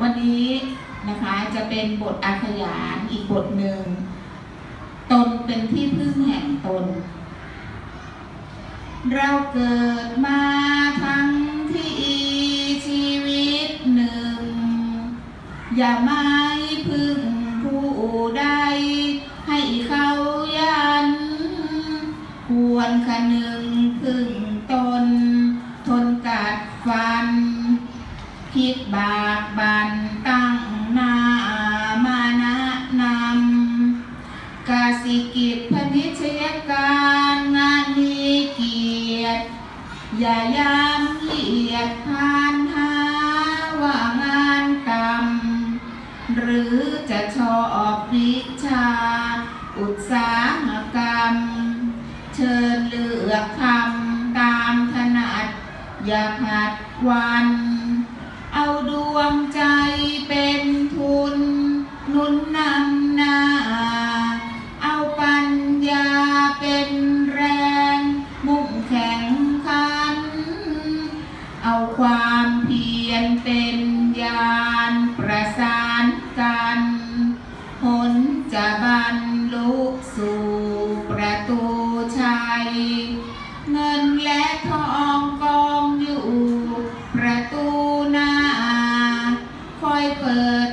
วันนี้นะคะจะเป็นบทอาขยานอีกบทหนึ่ง ตนเป็นที่พึ่งแห่งตน เราเกิดมาทั้งที่ชีวิตหนึ่ง อย่าไม่พึ่งผู้ใดให้เขายัน ควรคะนึงพึ่งตน ทนกัดฟัน คิดบากบันตั้งนามานะนำกาสิกิจพนิชยการงานมีเกียรติอย่ายามเหยียดพานหาว่างานกรรมหรือจะชอบวิชา อุตสาหกรรม เชิญเลือกทำตามถนัด อย่าผัดวัน นุนนำหน้า เอาปัญญาเป็นแรง มุ่งแข่งขัน เอาความเพียรเป็นยานประสานกันผลจะบรรลุสู่ประตูชัย เงินและทองกองอยู่ ประตูหน้า คอยเปิด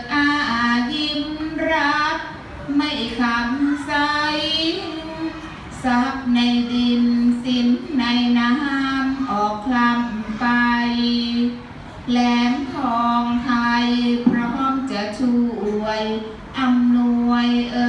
ทรัพย์ในดินสินในน้ำออกคลำไป แหลมทองไทยพร้อมจะช่วยอำนวยเอ่